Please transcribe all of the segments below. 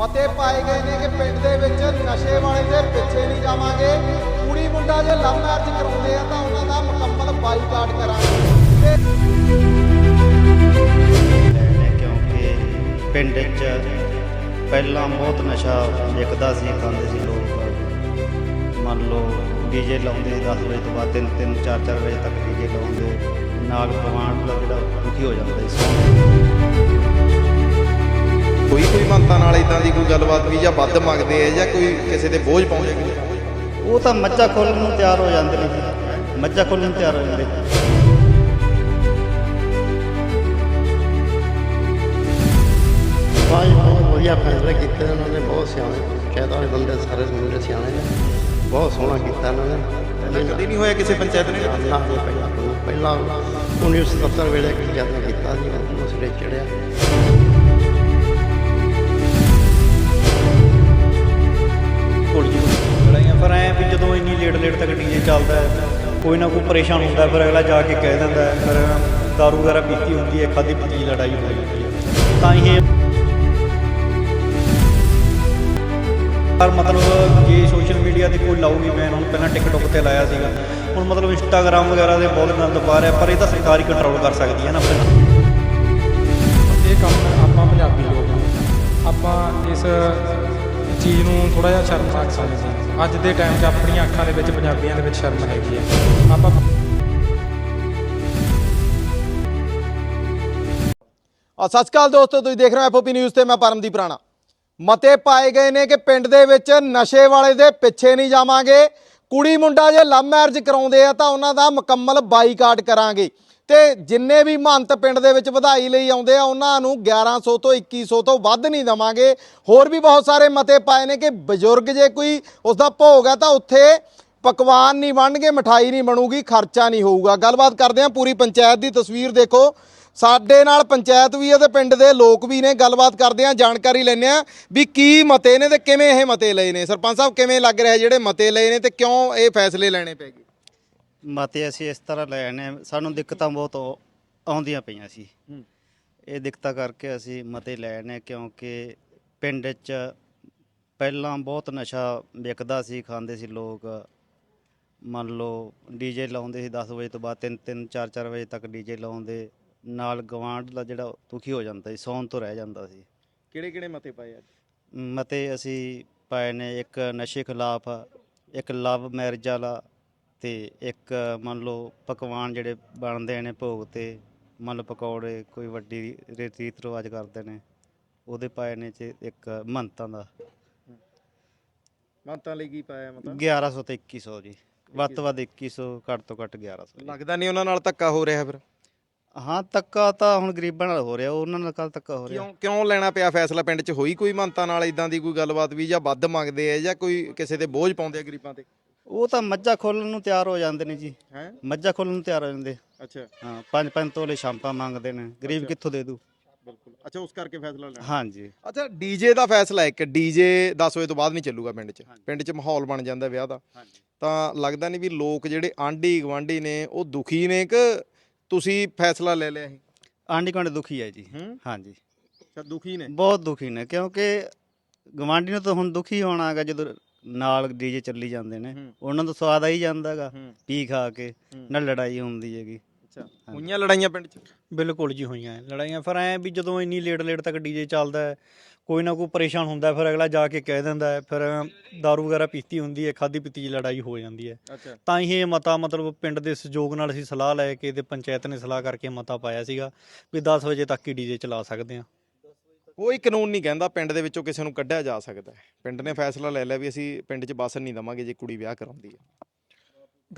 ਮਤੇ ਪਾਏ ਗਏ ਨੇ ਕਿ ਪਿੰਡ ਦੇ ਵਿੱਚ ਨਸ਼ੇ ਵਾਲੇ ਦੇ ਪਿੱਛੇ ਨਹੀਂ ਜਾਵਾਂਗੇ। ਕੁੜੀ ਮੁੰਡਾ ਜੇ ਲਵ ਮੈਰਿਜ ਕਰਾਉਂਦੇ ਆ ਤਾਂ ਉਹਨਾਂ ਦਾ ਮੁਕੰਮਲ ਬਾਈਕਾਟ ਕਰਾਂਗੇ। ਕਿਉਂਕਿ ਪਿੰਡ 'ਚ ਪਹਿਲਾਂ ਬਹੁਤ ਨਸ਼ਾ ਵਿਕਦਾ ਸੀ, ਖਾਂਦੇ ਸੀ ਲੋਕ। ਮੰਨ ਲਓ ਡੀਜੇ ਲਾਉਂਦੇ 10 ਵਜੇ ਤੋਂ ਬਾਅਦ 3 3 4 4 ਵਜੇ ਤੱਕ ਡੀਜੇ ਲਾਉਂਦੇ। ਨਾਲ ਗਵਾਂਢ ਦਾ ਜਿਹੜਾ ਦੁਖੀ ਹੋ ਜਾਂਦਾ ਸੀ। ਕੋਈ ਕੋਈ ਮੰਨਤਾ ਨਾਲ ਇਦਾਂ ਦੀ ਕੋਈ ਗੱਲਬਾਤ ਵੀ ਜਾਂ ਵੱਧ ਮੰਗਦੇ ਆ ਜਾਂ ਕੋਈ ਕਿਸੇ ਤੇ ਬੋਝ ਪਾਉਂਦੇ ਕੋਈ ਉਹ ਤਾਂ ਮੱਝਾਂ ਖੋਲ੍ਹਣ ਨੂੰ ਤਿਆਰ ਹੋ ਜਾਂਦੇ ਨੇ ਜੀ। ਮੱਝਾਂ ਖੋਲ੍ਹਣ ਨੂੰ ਤਿਆਰ ਹੋ ਜਾਂਦੇ। ਭਾਈ ਬਹੁਤ ਵਧੀਆ ਫੈਸਲੇ ਕੀਤੇ ਉਹਨਾਂ ਨੇ ਬਹੁਤ ਸਿਆਣੇ ਕਹਿਦਾ ਵਾਲੇ ਬੰਦੇ ਸਾਰੇ ਮੁੰਡੇ ਸਿਆਣੇ ਨੇ। ਬਹੁਤ ਸੋਹਣਾ ਕੀਤਾ ਇਹਨਾਂ ਨੇ। ਪਹਿਲਾਂ ਕਦੇ ਨਹੀਂ ਹੋਇਆ ਕਿਸੇ ਪੰਚਾਇਤ ਨੇ? ਨੇ ਪਹਿਲਾਂ ਪਹਿਲਾਂ 1977 ਵੇਲੇ ਕੀ ਕਰਨਾ ਕੀਤਾ ਸੀ ਉਸ ਚੜਿਆ ਕੁੜੀ ਲੜਾਈਆਂ ਫਿਰ ਐ ਵੀ ਜਦੋਂ ਇੰਨੀ ਲੇਟ ਲੇਟ ਤੱਕ ਡੀਜੇ ਚੱਲਦਾ ਕੋਈ ਨਾ ਕੋਈ ਪਰੇਸ਼ਾਨ ਹੁੰਦਾ ਫਿਰ ਅਗਲਾ ਜਾ ਕੇ ਕਹਿ ਦਿੰਦਾ ਫਿਰ ਦਾਰੂ ਵਗੈਰਾ ਪੀਤੀ ਹੁੰਦੀ ਹੈ ਖਾਦੀ ਪੀਤੀ ਲੜਾਈ ਹੋ ਜਾਂਦੀ ਹੈ। ਤਾਂ ਇਹ ਪਰ ਮਤਲਬ ਜੇ ਸੋਸ਼ਲ ਮੀਡੀਆ ਤੇ ਕੋਈ ਲਾਊਗੀ ਮੈਂ ਹੁਣ ਪਹਿਲਾਂ ਟਿਕਟੋਕ ਤੇ ਲਾਇਆ ਸੀਗਾ। ਹੁਣ ਮਤਲਬ ਇੰਸਟਾਗ੍ਰਾਮ ਵਗੈਰਾ ਦੇ ਬਹੁਤ ਗੰਦ ਪਾ ਰਿਹਾ, ਪਰ ਇਹ ਤਾਂ ਸਰਕਾਰ ਹੀ ਕੰਟਰੋਲ ਕਰ ਸਕਦੀ ਹੈ ਨਾ ਫਿਰ। ਇਹ ਕੰਮ ਆਪਾਂ ਪੰਜਾਬੀ ਲੋਕ ਆਪਾਂ ਇਸ ਚੀਜ਼ ਨੂੰ ਥੋੜਾ ਜਿਹਾ ਸ਼ਰਮਨਾਕ ਸਮਝਦੇ ਹਾਂ ਅੱਜ ਦੇ ਟਾਈਮ 'ਚ ਆਪਣੀਆਂ ਅੱਖਾਂ ਦੇ ਵਿੱਚ ਪੰਜਾਬੀਆਂ ਦੇ ਵਿੱਚ ਸ਼ਰਮ ਹੈਗੀ ਹੈ। ਆਪਾਂ ਆ ਸਤਿ ਸ਼੍ਰੀ ਅਕਾਲ ਦੋਸਤੋ, ਤੁਸੀਂ ਦੇਖ ਰਹੇ ਹੋ ਐਫਓਪੀ ਨਿਊਜ਼ ਤੇ ਮੈਂ ਪਰਮਦੀਪ ਰਾਣਾ। ਮਤੇ ਪਾਏ ਗਏ ਨੇ ਕਿ ਪਿੰਡ ਦੇ ਵਿੱਚ ਨਸ਼ੇ ਵਾਲੇ ਦੇ ਪਿੱਛੇ ਨਹੀਂ ਜਾਵਾਂਗੇ। ਕੁੜੀ ਮੁੰਡਾ ਜੇ ਲਵ ਮੈਰਿਜ ਕਰਾਉਂਦੇ ਆ ਤਾਂ ਉਹਨਾਂ ਦਾ ਮੁਕੰਮਲ ਬਾਈਕਾਟ ਕਰਾਂਗੇ। ਤੇ ਜਿੰਨੇ ਵੀ ਮਹੰਤ ਪਿੰਡ ਦੇ ਵਿੱਚ ਵਧਾਈ ਲਈ ਆਉਂਦੇ ਆ, ਉਹਨਾਂ ਨੂੰ 1100 ਤੋਂ 2100 ਤੋਂ ਵੱਧ ਨਹੀਂ ਦਵਾਂਗੇ। ਹੋਰ ਵੀ ਬਹੁਤ ਸਾਰੇ ਮਤੇ ਪਾਏ ਨੇ ਕਿ ਬਜ਼ੁਰਗ ਜੇ ਕੋਈ ਉਸ ਦਾ ਭੋਗ ਆ, ਤਾਂ ਉੱਥੇ ਪਕਵਾਨ ਨਹੀਂ ਬਣਨਗੇ ਮਠਾਈ ਨਹੀਂ ਬਣੂਗੀ, ਖਰਚਾ ਨਹੀਂ ਹੋਊਗਾ। ਗੱਲਬਾਤ ਕਰਦੇ ਆ ਪੂਰੀ ਪੰਚਾਇਤ ਦੀ ਤਸਵੀਰ ਦੇਖੋ। ਸਾਡੇ ਨਾਲ ਪੰਚਾਇਤ ਵੀ ਹੈ ਤੇ ਪਿੰਡ ਦੇ ਲੋਕ ਵੀ ਨੇ, ਗੱਲਬਾਤ ਕਰਦੇ ਆ ਜਾਣਕਾਰੀ ਲੈਂਦੇ ਆ ਵੀ ਕੀ ਮਤੇ ਨੇ ਤੇ ਕਿਵੇਂ ਇਹ ਮਤੇ ਲਏ ਨੇ। ਸਰਪੰਚ ਸਾਹਿਬ, ਕਿਵੇਂ ਲੱਗ ਰਿਹਾ ਜਿਹੜੇ ਮਤੇ ਲਏ ਨੇ ਤੇ ਕਿਉਂ ਇਹ ਫੈਸਲੇ ਲੈਣੇ ਪੈ ਗਏ? ਮਤੇ ਅਸੀਂ ਇਸ ਤਰ੍ਹਾਂ ਲੈ ਆਨੇ ਸਾਨੂੰ ਦਿੱਕਤਾਂ ਬਹੁਤ ਆਉ- ਆਉਂਦੀਆਂ ਪਈਆਂ ਸੀ। ਇਹ ਦਿੱਕਤਾਂ ਕਰਕੇ ਅਸੀਂ ਮਤੇ ਲੈ ਆਨੇ ਕਿਉਂਕਿ ਪਿੰਡ 'ਚ ਪਹਿਲਾਂ ਬਹੁਤ ਨਸ਼ਾ ਵਿਕਦਾ ਸੀ ਖਾਂਦੇ ਸੀ ਲੋਕ। ਮੰਨ ਲਓ ਡੀਜੇ ਲਾਉਂਦੇ ਸੀ 10 ਵਜੇ ਤੋਂ ਬਾਅਦ 3 3 4 4 ਵਜੇ ਤੱਕ ਡੀਜੇ ਲਾਉਂਦੇ। ਨਾਲ ਗਵਾਂਢ ਦਾ ਜਿਹੜਾ ਦੁਖੀ ਹੋ ਜਾਂਦਾ ਸੀ ਸੌਣ ਤੋਂ ਰਹਿ ਜਾਂਦਾ ਸੀ। ਕਿਹੜੇ ਕਿਹੜੇ ਮਤੇ ਪਾਏ ਅੱਜ? ਮਤੇ ਅਸੀਂ ਪਾਏ ਨੇ ਇੱਕ ਨਸ਼ੇ ਖਿਲਾਫ ਇੱਕ ਲਵ ਮੈਰਿਜ ਵਾਲਾ ਤੇ ਇੱਕ ਮੰਨ ਲਓ ਪਕਵਾਨ ਜਿਹੜੇ ਬਣਦੇ ਨੇ ਭੋਗ ਤੇ ਮੰਨ ਲਓ ਪਕੌੜੇ ਕੋਈ ਵੱਡੀ ਰੀਤ ਰਿਵਾਜ ਕਰਦੇ ਨੇ ਉਹਦੇ ਪਾਏ ਨੇ ਚ ਇੱਕ ਮੰਤਾਂ ਦਾ। ਮਤਾਂ ਲਈ ਕੀ ਪਾਇਆ ਮਤਾ? 1100 ਤੇ 2100 ਜੀ। ਵੱਧ ਤੋਂ ਵੱਧ 2100 ਘੱਟ ਤੋਂ ਘੱਟ 1100 ਲੱਗਦਾ ਨਹੀਂ ਉਹਨਾਂ ਨਾਲ ਧੱਕਾ ਹੋ ਰਿਹਾ ਫਿਰ? ਹਾਂ ਤੱਕਾ ਤਾਂ ਹੁਣ ਗਰੀਬਾਂ ਨਾਲ ਹੋ ਰਿਹਾ ਉਹਨਾਂ ਨਾਲ ਕੱਲ ਤੱਕਾ ਹੋ ਰਿਹਾ। ਕਿਉਂ ਕਿਉਂ ਲੈਣਾ ਪਿਆ ਫੈਸਲਾ ਪਿੰਡ 'ਚ? ਹੋਈ ਕੋਈ ਮੰਨਤਾ ਨਾਲ ਇਦਾਂ ਦੀ ਕੋਈ ਗੱਲਬਾਤ ਵੀ ਜਾਂ ਵੱਧ ਮੰਗਦੇ ਆ ਜਾਂ ਕੋਈ ਕਿਸੇ ਤੇ ਬੋਝ ਪਾਉਂਦੇ ਆ ਗਰੀਬਾਂ ਤੇ? ਉਹ ਤਾਂ ਮੱਝਾਂ ਖੋਲਣ ਨੂੰ ਤਿਆਰ ਹੋ ਜਾਂਦੇ ਨੇ ਜੀ। ਹੈ? ਮੱਝਾਂ ਖੋਲਣ ਨੂੰ ਤਿਆਰ ਹੋ ਜਾਂਦੇ। ਅੱਛਾ। ਹਾਂ ਪੰਜ ਪੰਜ ਤੋਲੇ ਸ਼ਾਂਪਾਂ ਮੰਗਦੇ ਨੇ। ਗਰੀਬ ਕਿੱਥੋਂ ਦੇ ਦੂ ਬਿਲਕੁਲ। ਅੱਛਾ ਉਸ ਕਰਕੇ ਫੈਸਲਾ ਲੈਣਾ। ਹਾਂਜੀ। ਅੱਛਾ ਡੀਜੇ ਦਾ ਫੈਸਲਾ ਇੱਕ। ਡੀਜੇ 10 ਵਜੇ ਤੋਂ ਬਾਅਦ ਨਹੀਂ ਚੱਲੂਗਾ ਪਿੰਡ 'ਚ। ਪਿੰਡ 'ਚ ਮਾਹੌਲ ਬਣ ਜਾਂਦਾ ਵਿਆਹ ਦਾ। ਤਾਂ ਲੱਗਦਾ ਨਹੀਂ ਵੀ ਲੋਕ ਜਿਹੜੇ ਆਂਢੀ ਗਵਾਂਢੀ ਨੇ ਉਹ ਦੁਖੀ ਨੇ ਕਿ ਤੁਸੀਂ ਫੈਸਲਾ ਲੈ ਲਿਆ ਇਹ ਆਂਢੀ ਗੁਆਂਢੀ ਦੁਖੀ ਹੈ ਜੀ। ਹਾਂਜੀ। ਅੱਛਾ ਦੁਖੀ ਨੇ? ਬਹੁਤ ਦੁਖੀ ਨੇ ਕਿਉਂਕਿ ਗਵਾਂਢੀ ਨੂੰ ਤਾਂ ਹੁਣ ਦੁਖੀ ਹੋਣਾ ਹੈਗਾ ਜਦੋਂ ਨਾਲ ਡੀਜੇ ਚੱਲੀ ਜਾਂਦੇ ਨੇ। ਹੂੰ। ਉਹਨਾਂ ਨੂੰ ਸਵਾਦ ਆ ਹੀ ਜਾਂਦਾਗਾ। ਹੂੰ। ਪੀ ਖਾ ਕੇ। ਨਾਲ ਲੜਾਈ ਹੁੰਦੀ ਹੈਗੀ। ਅੱਛਾ। ਹੋਈਆਂ ਲੜਾਈਆਂ ਪਿੰਡ 'ਚ? ਬਿਲਕੁਲ ਜੀ ਹੋਈਆਂ। ਹੈ। ਲੜਾਈਆਂ ਫਿਰ ਐ ਵੀ ਜਦੋਂ ਇੰਨੀ ਲੇਟ ਲੇਟ ਤੱਕ ਡੀਜੇ ਚੱਲਦਾ ਹੈ ਕੋਈ ਨਾ ਕੋਈ ਪਰੇਸ਼ਾਨ ਹੁੰਦਾ ਹੈ, ਫਿਰ ਅਗਲਾ ਜਾ ਕੇ ਕਹਿ ਦਿੰਦਾ ਹੈ ਫਿਰ ਦਾਰੂ ਵਗੈਰਾ ਪੀਤੀ ਹੁੰਦੀ ਹੈ ਖਾਦੀ ਪੀਤੀ ਦੀ ਲੜਾਈ ਹੋ ਜਾਂਦੀ ਹੈ। ਅੱਛਾ। ਤਾਂ ਹੀ ਇਹ ਮਤਾ ਮਤਲਬ ਪਿੰਡ ਦੇ ਸਹਿਯੋਗ ਨਾਲ ਅਸੀਂ ਸਲਾਹ ਲੈ ਕੇ ਤੇ ਪੰਚਾਇਤ ਨੇ ਸਲਾਹ ਕਰਕੇ ਮਤਾ ਪਾਇਆ ਸੀਗਾ ਵੀ 10 ਵਜੇ ਤੱਕ ਹੀ ਡੀਜੇ ਚਲਾ ਸਕਦੇ ਆ ਕੋਈ ਕਾਨੂੰਨ ਨਹੀਂ ਕਹਿੰਦਾ ਪਿੰਡ ਦੇ ਵਿੱਚੋਂ ਕਿਸੇ ਨੂੰ ਕੱਢਿਆ ਜਾ ਸਕਦਾ ਹੈ। ਪਿੰਡ ਨੇ ਫੈਸਲਾ ਲੈ ਲਿਆ ਵੀ ਅਸੀਂ ਪਿੰਡ 'ਚ ਬਸਣ ਨਹੀਂ ਦਵਾਂਗੇ ਜੇ ਕੁੜੀ ਵਿਆਹ ਕਰਾਉਂਦੀ ਹੈ।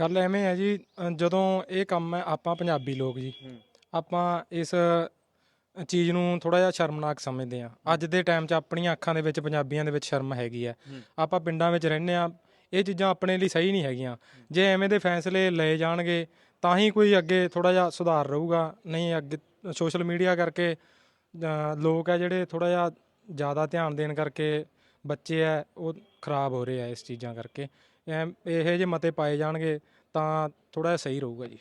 ਗੱਲ ਐਵੇਂ ਹੈ ਜੀ ਅ, ਜਦੋਂ ਇਹ ਕੰਮ ਹੈ ਆਪਾਂ ਪੰਜਾਬੀ ਲੋਕ ਜੀ। ਹੂੰ। ਆਪਾਂ ਇਸ ਚੀਜ਼ ਨੂੰ ਥੋੜਾ ਜਿਹਾ ਸ਼ਰਮਨਾਕ ਸਮਝਦੇ ਹਾਂ। ਅੱਜ ਦੇ ਟਾਈਮ 'ਚ ਆਪਣੀਆਂ ਅੱਖਾਂ ਦੇ ਵਿੱਚ ਪੰਜਾਬੀਆਂ ਦੇ ਵਿੱਚ ਸ਼ਰਮ ਹੈਗੀ ਹੂੰ। ਆਪਾਂ ਪਿੰਡਾਂ ਵਿੱਚ ਰਹਿੰਦੇ ਆ ਇਹ ਚੀਜ਼ਾਂ ਆਪਣੇ ਲਈ ਸਹੀ ਨਹੀਂ ਹੈਗੀਆਂ। ਜੇ ਐਵੇਂ ਦੇ ਫੈਸਲੇ ਲਏ ਜਾਣਗੇ ਤਾਂ ਹੀ ਕੋਈ ਅੱਗੇ ਥੋੜਾ ਜਿਹਾ ਸੁਧਾਰ ਰਹੂਗਾ। ਨਹੀਂ ਅੱਗੇ ਸੋਸ਼ਲ ਮੀਡੀਆ ਕਰਕੇ ਲੋਕ ਆ ਜਿਹੜੇ ਥੋੜਾ ਜਿਹਾ ਜ਼ਿਆਦਾ ਧਿਆਨ ਦੇਣ ਕਰਕੇ ਬੱਚੇ ਆ, ਉਹ ਖਰਾਬ ਹੋ ਰਹੇ ਆ ਇਸ ਚੀਜ਼ਾਂ ਕਰਕੇ। ਐਮ- ਇਹੋ ਜਿਹੇ ਮਤੇ ਪਾਏ ਜਾਣਗੇ ਤਾਂ ਥੋੜਾ ਜਿਹਾ ਸਹੀ ਰਹੂਗਾ ਜੀ।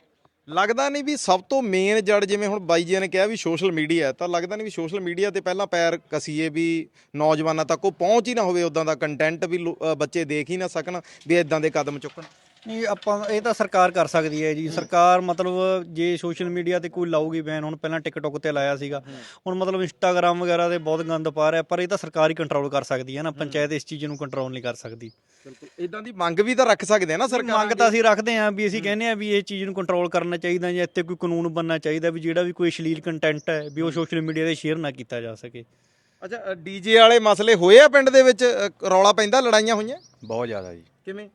ਲੱਗਦਾ ਨਹੀਂ ਵੀ ਸਭ ਤੋਂ ਮੇਨ ਜੜ ਜਿਵੇਂ ਹੁਣ ਬਾਈ ਜੀ ਨੇ ਕਿਹਾ ਵੀ ਸੋਸ਼ਲ ਮੀਡੀਆ ਤਾਂ ਲੱਗਦਾ ਨਹੀਂ ਵੀ ਸੋਸ਼ਲ ਮੀਡੀਆ ਤੇ ਪਹਿਲਾਂ ਪੈਰ ਕਸੀਏ ਵੀ ਨੌਜਵਾਨਾਂ ਤੱਕ ਉਹ ਪਹੁੰਚ ਹੀ ਨਾ ਹੋਵੇ ਉਦਾਂ ਦਾ ਕੰਟੈਂਟ ਵੀ ਲੋ- ਬੱਚੇ ਦੇਖ ਹੀ ਨਾ ਸਕਣ ਵੀ ਇਦਾਂ ਦੇ ਕਦਮ ਚੁੱਕਣ। ਨਹੀਂ ਆਪਾਂ ਇਹ ਤਾਂ ਸਰਕਾਰ ਕਰ ਸਕਦੀ ਹੈ ਜੀ। ਸਰਕਾਰ ਮਤਲਬ ਜੇ ਸੋਸ਼ਲ ਮੀਡੀਆ ਤੇ ਕੋਈ ਲਾਊਗੀ ਬੈਨ ਹੁਣ ਪਹਿਲਾਂ ਟਿਕਟੋਕ ਤੇ ਲਾਇਆ ਸੀਗਾ। ਹੁਣ ਮਤਲਬ ਇੰਸਟਾਗ੍ਰam ਵਗੈਰਾ ਤੇ ਬਹੁਤ ਗੰਦ ਪਾ ਰਿਹਾ ਪਰ ਇਹ ਤਾਂ ਸਰਕਾਰ ਹੀ ਕੰਟਰੋਲ ਕਰ ਸਕਦੀ ਹੈ ਨਾ। ਪੰਚਾਇਤ ਇਸ ਚੀਜ਼ ਨੂੰ ਕੰਟਰੋਲ ਨਹੀਂ ਕਰ ਸਕਦੀ। ਬਿਲਕੁਲ। ਇਦਾਂ ਦੀ ਮੰਗ ਵੀ ਤਾਂ ਰੱਖ ਸਕਦੇ ਆ ਨਾ ਸਰਕਾਰ ਮੰਗ ਤਾਂ ਅਸੀਂ ਰੱਖਦੇ ਆਂ ਵੀ ਅਸੀਂ ਕਹਿੰਦੇ ਆਂ ਵੀ ਇਹ ਚੀਜ਼ ਨੂੰ ਕੰਟਰੋਲ ਕਰਨਾ ਚਾਹੀਦਾ ਜਾਂ ਇੱਥੇ ਕੋਈ ਕਾਨੂੰਨ ਬਣਨਾ ਚਾਹੀਦਾ ਵੀ ਜਿਹੜਾ ਵੀ ਕੋਈ ਅਸ਼ਲੀਲ ਕੰਟੈਂਟ ਹੈ ਵੀ ਉਹ ਸੋਸ਼ਲ ਮੀਡੀਆ ਤੇ ਸ਼ੇਅਰ ਨਾ ਕੀਤਾ ਜਾ ਸਕੇ। ਅੱਛਾ ਡੀਜੇ ਵਾਲੇ ਮਸਲੇ ਹੋਏ ਆ ਪਿੰਡ ਦੇ ਵਿੱਚ? ਰੌਲਾ ਪੈਂਦਾ ਲੜਾਈਆਂ ਹੋਈਆਂ? ਬਹੁਤ ਜ਼ਿਆਦਾ ਜੀ। ਕਿਵੇਂ?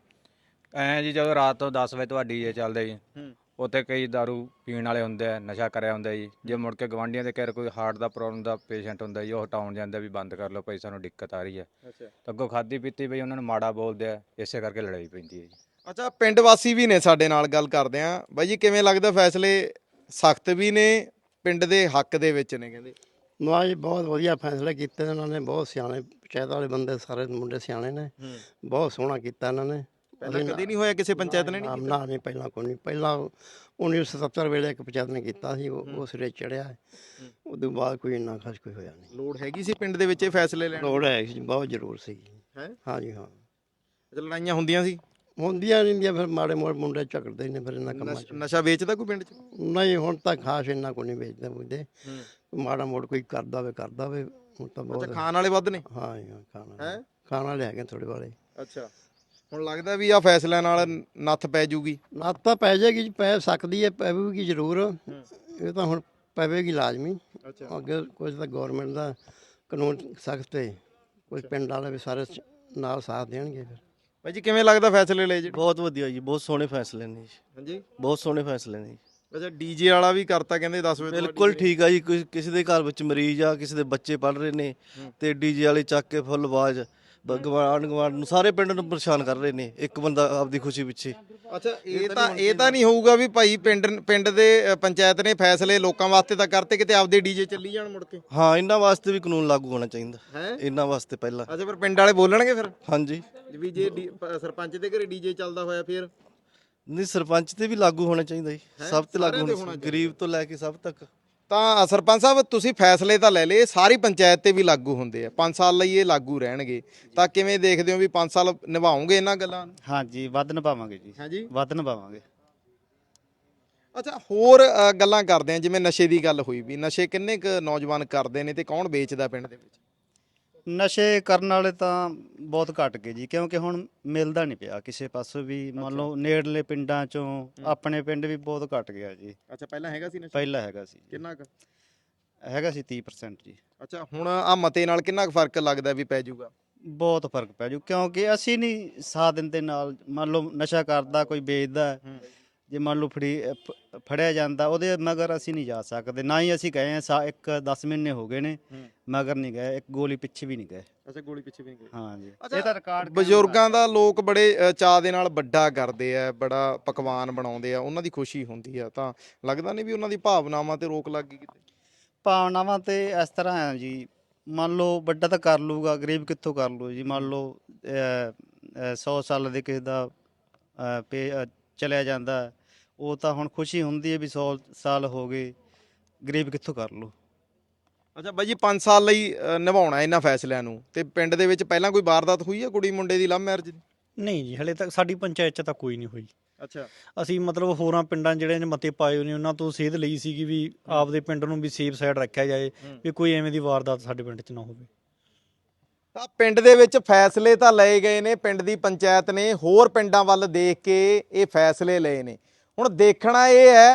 ਐਂ ਜੀ ਜਦੋਂ ਰਾਤ ਤੋਂ 10 ਵਜੇ ਤੋਂ ਡੀਜੇ ਚੱਲਦੇ ਜੀ ਹੂੰ। ਉੱਥੇ ਕਈ दारू ਪੀਣ ਵਾਲੇ ਹੁੰਦੇ ਆ ਨਸ਼ਾ ਕਰਿਆ ਹੁੰਦਾ ਜੀ। ਜੇ ਮੁੜ ਕੇ ਗਵਾਂਢੀਆਂ ਦੇ ਘਰ ਕੋਈ ਹਾਰਟ ਦਾ ਪ੍ਰੋਬਲਮ ਦਾ ਪੇਸ਼ੈਂਟ ਹੁੰਦਾ ਜੀ ਉਹ ਹਟਾਉਣ ਜਾਂਦਾ ਵੀ ਬੰਦ ਕਰ ਲਓ ਭਾਈ ਸਾਨੂੰ ਦਿੱਕਤ ਆ ਰਹੀ ਹੈ। ਅੱਛਾ। ਤਾਂ ਅੱਗੋਂ ਖਾਦੀ ਪੀਤੀ ਬਈ ਉਹਨਾਂ ਨੂੰ ਮਾੜਾ ਬੋਲਦੇ ਆ ਇਸੇ ਕਰਕੇ ਲੜਾਈ ਪੈਂਦੀ ਹੈ ਜੀ। ਅੱਛਾ ਪਿੰਡ ਵਾਸੀ ਵੀ ਨੇ ਸਾਡੇ ਨਾਲ ਗੱਲ ਕਰਦੇ ਆ। ਬਾਈ ਜੀ ਕਿਵੇਂ ਲੱਗਦਾ ਫੈਸਲੇ? ਸਖਤ ਵੀ ਨੇ ਪਿੰਡ ਦੇ ਹੱਕ ਦੇ ਵਿੱਚ ਨੇ ਕਹਿੰਦੇ। ਨਾ ਜੀ ਬਹੁਤ ਵਧੀਆ ਫੈਸਲੇ ਕੀਤੇ ਨੇ ਉਹਨਾਂ ਨੇ ਬਹੁਤ ਸਿਆਣੇ ਪੰਚਾਇਤ ਵਾਲੇ ਬੰਦੇ ਸਾਰੇ ਮੁੰਡੇ ਸਿਆਣੇ ਨੇ। ਬਹੁਤ ਸੋਹਣਾ ਕੀਤਾ ਇਹਨਾਂ ਨੇ। ਪਹਿਲਾਂ ਕਦੇ ਨਹੀਂ ਹੋਇਆ ਕਿਸੇ ਪੰਚਾਇਤ ਨੇ ਨਹੀਂ ਨਾ ਨਾ ਨਹੀਂ ਪਹਿਲਾਂ ਕੋਈ ਨਹੀਂ। ਪਹਿਲਾਂ 1977 ਵੇਲੇ ਇੱਕ ਪੰਚਾਇਤ ਨੇ ਕੀਤਾ ਸੀ ਉਹ ਉਹ ਸਿਰੇ ਚੜਿਆ। ਉਦੋਂ ਬਾਅਦ ਕੋਈ ਇੰਨਾ ਖਾਸ ਕੋਈ ਹੋਇਆ ਨਹੀਂ। ਲੋੜ ਹੈਗੀ ਸੀ ਪਿੰਡ ਦੇ ਵਿੱਚ ਇਹ ਫੈਸਲੇ ਲੈਣ? ਲੋੜ ਹੈ ਸੀ ਬਹੁਤ ਜ਼ਰੂਰ ਸੀ। ਹੈਂ? ਹਾਂਜੀ ਹਾਂ। ਲੜਾਈਆਂ ਹੁੰਦੀਆਂ ਸੀ? ਹੁੰਦੀਆਂ ਰਹਿੰਦੀਆਂ ਫਿਰ ਮਾੜੇ ਮੋੜੇ ਮੁੰਡੇ ਝਗੜਦੇ ਨੇ ਫਿਰ ਇਹਨਾਂ ਕੰਮਾਂ 'ਚ। ਨਸ਼- ਵੇਚਦਾ ਕੋਈ ਪਿੰਡ 'ਚ? ਨਹੀਂ ਹੁਣ ਤਾਂ ਖਾਸ ਇੰਨਾ ਕੋਈ ਨਹੀਂ ਵੇਚਦੇ ਬੁਝਦੇ ਮਾੜਾ ਮੋੜ ਕੋਈ ਕਰਦਾ ਵੇ ਕਰਦਾ ਵੇ ਹੁਣ ਤਾਂ ਅੱਛਾ ਬਹੁਤ ਖਾਣ ਵਾਲੇ ਵੱਧ ਨੇ? ਹਾਂ ਜੀ, ਹਾਂ ਖਾਣਾ ਹੈਂ? ਖਾਣ ਹੈਗੇ ਥੋੜੇ ਵਾਲੇ ਅੱਛਾ। ਹੁਣ ਲੱਗਦਾ ਵੀ ਆ ਫੈਸਲਿਆਂ ਨਾਲ ਨੱਥ ਪੈ ਜੂਗੀ। ਨੱਥ ਤਾਂ ਪੈ ਜਾਏਗੀ ਜੀ ਪੈ ਸਕਦੀ ਹੈ ਪਵੇਗੀ ਜ਼ਰੂਰ। ਇਹ ਤਾਂ ਹੁਣ ਪਵੇਗੀ ਲਾਜ਼ਮੀ। ਅੱਗੇ ਕੁਝ ਤਾਂ ਗਵਰਨਮੈਂਟ ਦਾ ਕਾਨੂੰਨ ਸਖਤ ਹੈ ਕੁਝ ਪਿੰਡ ਵਾਲੇ ਵੀ ਸਾਰੇ ਨਾਲ ਸਾਥ ਦੇਣਗੇ ਫਿਰ। ਬਾਈ ਜੀ ਕਿਵੇਂ ਲੱਗਦਾ ਫੈਸਲੇ ਲਏ ਜਿਹੜੇ ਬਹੁਤ ਵਧੀਆ ਜੀ ਬਹੁਤ ਸੋਹਣੇ ਫੈਸਲੇ ਨੇ ਜੀ। ਹਾਂਜੀ। ਬਹੁਤ ਸੋਹਣੇ ਫੈਸਲੇ ਨੇ ਜੀ। ਅੱਛਾ ਡੀਜੇ ਵਾਲਾ ਵੀ ਕਰਤਾ ਕਹਿੰਦੇ 10 ਵਜੇ ਬਿਲਕੁਲ ਠੀਕ ਆ ਜੀ ਕੋਈ- ਕਿਸੇ ਦੇ ਘਰ ਵਿੱਚ ਮਰੀਜ਼ ਆ ਕਿਸੇ ਦੇ ਬੱਚੇ ਪੜ ਰਹੇ ਨੇ ਤੇ ਡੀਜੇ ਵਾਲੇ ਚੱਕ ਕੇ ਫੁੱਲ ਆਵਾਜ਼ ਗਵਾਂਡ ਗਵਾਂਡ ਨੂੰ ਸਾਰੇ ਪਿੰਡ ਨੂੰ ਪਰੇਸ਼ਾਨ ਕਰ ਰਹੇ ਨੇ ਇੱਕ ਬੰਦਾ ਆਪਦੀ ਖੁਸ਼ੀ ਪਿੱਛੇ ਅੱਛਾ ਇਹ ਤਾਂ ਇਹ ਤਾਂ ਨਹੀਂ ਹੋਊਗਾ ਵੀ ਭਾਈ ਪਿੰਡ ਪਿੰਡ ਦੇ ਪੰਚਾਇਤ ਨੇ ਫੈਸਲੇ ਲੋਕਾਂ ਵਾਸਤੇ ਤਾਂ ਕਰਤੇ ਕਿਤੇ ਆਪਦੇ ਡੀਜੇ ਚੱਲੀ ਜਾਣ ਮੁੜ ਕੇ। ਹਾਂ ਇਹਨਾਂ ਵਾਸਤੇ ਵੀ ਕਾਨੂੰਨ ਲਾਗੂ ਹੋਣਾ ਚਾਹੀਦਾ। ਹੈ? ਇਹਨਾਂ ਵਾਸਤੇ ਪਹਿਲਾਂ। ਅੱਛਾ ਫਿਰ ਪਿੰਡ ਵਾਲੇ ਬੋਲਣਗੇ ਫਿਰ? ਹਾਂਜੀ। ਵੀ ਜੇ ਡੀ- ਪ- ਸਰਪੰਚ ਦੇ ਘਰੇ ਡੀਜੇ ਚੱਲਦਾ ਹੋਇਆ ਫਿਰ? ਨਹੀਂ ਸਰਪੰਚ ਤੇ ਵੀ ਲਾਗੂ ਹੋਣਾ ਚਾਹੀਦਾ ਜੀ। ਸਭ ਤੇ ਲਾਗੂ ਹੋਣਾ ਗਰੀਬ ਤੋਂ ਲੈ ਕੇ ਸਭ ਤੱਕ। ਤਾਂ ਸਰਪੰਚ ਸਾਹਿਬ ਤੁਸੀਂ ਫੈਸਲੇ ਤਾਂ ਲੈ ਲਏ ਸਾਰੀ ਪੰਚਾਇਤ ਤੇ ਵੀ ਲਾਗੂ ਹੁੰਦੇ ਆ। 5 ਸਾਲ ਲਈ ਇਹ ਲਾਗੂ ਰਹਿਣਗੇ। ਤਾਂ ਕਿਵੇਂ ਦੇਖਦੇ ਹੋ ਵੀ 5 ਸਾਲ ਨਿਭਾਓਗੇ ਇਹਨਾਂ ਗੱਲਾਂ ਨੂੰ? ਹਾਂਜੀ ਵੱਧ ਨਿਭਾਵਾਂਗੇ ਜੀ। ਹਾਂਜੀ? ਵੱਧ ਨਿਭਾਵਾਂਗੇ। ਅੱਛਾ ਹੋਰ ਅ, ਗੱਲਾਂ ਕਰਦੇ ਆ ਜਿਵੇਂ ਨਸ਼ੇ ਦੀ ਗੱਲ ਹੋਈ ਵੀ। ਨਸ਼ੇ ਕਿੰਨੇ ਕੁ ਨੌਜਵਾਨ ਕਰਦੇ ਨੇ ਤੇ ਕੌਣ ਵੇਚਦਾ ਪਿੰਡ ਦੇ ਵਿੱਚ? ਨਸ਼ੇ ਕਰਨ ਵਾਲੇ ਤਾਂ ਬਹੁਤ ਘਟ ਗਏ ਜੀ ਕਿਉਂਕਿ ਹੁਣ ਮਿਲਦਾ ਨਹੀਂ ਪਿਆ ਕਿਸੇ ਪਾਸੋਂ ਵੀ ਮੰਨ ਲਓ ਨੇੜਲੇ ਪਿੰਡਾਂ ਚੋਂ ਆਪਣੇ ਪਿੰਡ ਵੀ ਬਹੁਤ ਘਟ ਗਿਆ ਜੀ। ਅੱਛਾ ਪਹਿਲਾਂ ਹੈਗਾ ਸੀ ਨਸ਼ਾ? ਪਹਿਲਾਂ ਹੈਗਾ ਸੀ ਕਿੰਨਾ ਕੁ? ਹੈਗਾ ਸੀ 30% ਜੀ। ਅੱਛਾ ਹੁਣ ਆ ਮਤੇ ਨਾਲ ਕਿੰਨਾ ਕੁ ਫ਼ਰਕ ਲੱਗਦਾ ਵੀ ਪੈ ਜਾਊਗਾ? ਬਹੁਤ ਫ਼ਰਕ ਪੈ ਜੂ ਕਿਉਂਕਿ ਅਸੀਂ ਨਹੀਂ ਸਾਥ ਦਿੰਦੇ ਨਾਲ ਮੰਨ ਲਓ ਨਸ਼ਾ ਕਰਦਾ ਕੋਈ ਵੇਚਦਾ ਹੈ, ਜੇ ਮੰਨ ਲਓ ਫੜੀ ਅ, ਫ- ਫੜਿਆ ਜਾਂਦਾ ਉਹਦੇ ਮਗਰ ਅਸੀਂ ਨਹੀਂ ਜਾ ਸਕਦੇ। ਨਾ ਹੀ ਅਸੀਂ ਗਏ ਹਾਂ ਸਾ ਇੱਕ 10 ਮਹੀਨੇ ਹੋ ਗਏ ਨੇ ਮਗਰ ਨਹੀਂ ਗਏ ਇੱਕ ਗੋਲੀ ਪਿੱਛੇ ਵੀ ਨਹੀਂ ਗਏ। ਅੱਛਾ ਗੋਲੀ ਪਿੱਛੇ ਵੀ ਨਹੀਂ ਹਾਂ ਜੀ। ਅੱਛਾ, ਇਹ ਤਾਂ ਰਿਕਾਰਡ ਬਜ਼ੁਰਗਾਂ ਦਾ ਲੋਕ ਬੜੇ ਅ, ਚਾਅ ਦੇ ਨਾਲ ਵੱਡਾ ਕਰਦੇ ਆ ਬੜਾ ਪਕਵਾਨ ਬਣਾਉਂਦੇ ਆ ਉਹਨਾਂ ਦੀ ਖੁਸ਼ੀ ਹੁੰਦੀ ਆ। ਤਾਂ ਲੱਗਦਾ ਨਹੀਂ ਵੀ ਉਹਨਾਂ ਦੀ ਭਾਵਨਾਵਾਂ ਤੇ ਰੋਕ ਲੱਗ ਗਈ ਕਿਤੇ? ਭਾਵਨਾਵਾਂ ਤੇ ਇਸ ਤਰ੍ਹਾਂ ਹੈ ਜੀ। ਮੰਨ ਲਓ ਵੱਡਾ ਤਾਂ ਕਰ ਲੂਗਾ ਗਰੀਬ ਕਿੱਥੋਂ ਕਰ ਲੂ ਜੀ? ਮੰਨ ਲਓ 100 ਸਾਲ ਦੇ ਕਿਸੇ ਦਾ ਅਹ, ਪੇ ਅਹ, ਚਲਿਆ ਜਾਂਦਾ ਉਹ ਤਾਂ ਹੁਣ ਖੁਸ਼ੀ ਹੁੰਦੀ ਹੈ ਵੀ 100 ਸਾਲ ਹੋ ਗਏ ਗਰੀਬ ਕਿੱਥੋਂ ਕਰ ਲੂ ਅੱਛਾ ਬਾਈ ਜੀ 5 ਸਾਲ ਲਈ ਅ, ਨਿਭਾਉਣਾ ਇਹਨਾਂ ਫੈਸਲਿਆਂ ਨੂੰ। ਤੇ ਪਿੰਡ ਦੇ ਵਿੱਚ ਪਹਿਲਾਂ ਕੋਈ ਵਾਰਦਾਤ ਹੋਈ ਆ ਕੁੜੀ ਮੁੰਡੇ ਦੀ ਲਵ ਮੈਰਿਜ ਦੀ? ਨਹੀਂ ਜੀ ਹਲੇ ਤੱਕ ਸਾਡੀ ਪੰਚਾਇਤ 'ਚ ਤਾਂ ਕੋਈ ਨਹੀਂ ਹੋਈ। ਅੱਛਾ। ਅਸੀਂ ਮਤਲਬ ਹੋਰਾਂ ਪਿੰਡਾਂ ਜਿਹੜੇ ਨੇ ਮਤੇ ਪਾਏ ਹੋਏ ਨੇ ਉਹਨਾਂ ਤੋਂ ਸੇਧ ਲਈ ਸੀਗੀ ਵੀ ਆਪਦੇ ਪਿੰਡ ਨੂੰ ਵੀ ਸੇਫ ਸਾਈਡ ਰੱਖਿਆ ਜਾਏ ਵੀ ਕੋਈ ਐਵੇਂ ਦੀ ਵਾਰਦਾਤ ਸਾਡੇ ਪਿੰਡ 'ਚ ਨਾ ਹੋਵੇ। ਤਾਂ ਪਿੰਡ ਦੇ ਵਿੱਚ ਫੈਸਲੇ ਤਾਂ ਲਏ ਗਏ ਨੇ ਪਿੰਡ ਦੀ ਪੰਚਾਇਤ ਨੇ ਹੋਰ ਪਿੰਡਾਂ ਵੱਲ ਦੇਖ ਕੇ ਇਹ ਫੈਸਲੇ ਲਏ ਨੇ। ਹੁਣ ਦੇਖਣਾ ਇਹ ਹੈ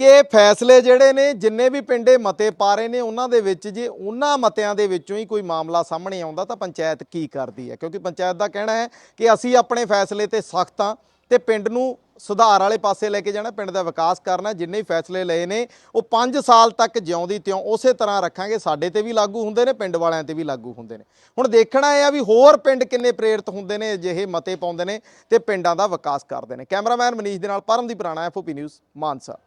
ਕਿ ਇਹ ਫੈਸਲੇ ਜਿਹੜੇ ਨੇ, ਜਿੰਨੇ ਵੀ ਪਿੰਡੇ ਮਤੇ ਪਾ ਰਹੇ ਨੇ, ਉਹਨਾਂ ਦੇ ਵਿੱਚ ਜੇ ਉਹਨਾਂ ਮਤਿਆਂ ਦੇ ਵਿੱਚੋਂ ਹੀ ਕੋਈ ਮਾਮਲਾ ਸਾਹਮਣੇ ਆਉਂਦਾ ਤਾਂ ਪੰਚਾਇਤ ਕੀ ਕਰਦੀ ਹੈ? ਕਿਉਂਕਿ ਪੰਚਾਇਤ ਦਾ ਕਹਿਣਾ ਹੈ ਕਿ ਅਸੀਂ ਆਪਣੇ ਫੈਸਲੇ ਤੇ ਸਖਤ ਹਾਂ ਤੇ ਪਿੰਡ ਨੂੰ ਸੁਧਾਰ ਵਾਲੇ ਪਾਸੇ ਲੈ ਕੇ ਜਾਣਾ, ਪਿੰਡ ਦਾ ਵਿਕਾਸ ਕਰਨਾ, ਜਿੰਨੇ ਫੈਸਲੇ ਲਏ ਨੇ, ਉਹ 5 ਸਾਲ ਤੱਕ ਜਿਉਂਦੀ ਤਿਉਂ ਉਸੇ ਤਰ੍ਹਾਂ ਰੱਖਾਂਗੇ, ਸਾਡੇ ਤੇ ਵੀ ਲਾਗੂ ਹੁੰਦੇ ਨੇ, ਪਿੰਡ ਵਾਲਿਆਂ ਤੇ ਵੀ ਲਾਗੂ ਹੁੰਦੇ ਨੇ। ਹੁਣ ਦੇਖਣਾ ਇਹ ਆ ਵੀ ਹੋਰ ਪਿੰਡ ਕਿੰਨੇ ਪ੍ਰੇਰਿਤ ਹੁੰਦੇ ਨੇ, ਅਜਿਹੇ ਮਤੇ ਪਾਉਂਦੇ ਨੇ ਤੇ ਪਿੰਡਾਂ ਦਾ ਵਿਕਾਸ ਕਰਦੇ ਨੇ। ਕੈਮਰਾਮੈਨ ਮਨੀਸ਼ ਦੇ ਨਾਲ ਪਰਮਦੀਪ ਰਾਣਾ ਐਫਓਪੀ ਨਿਊਜ਼, ਮਾਨਸਾ।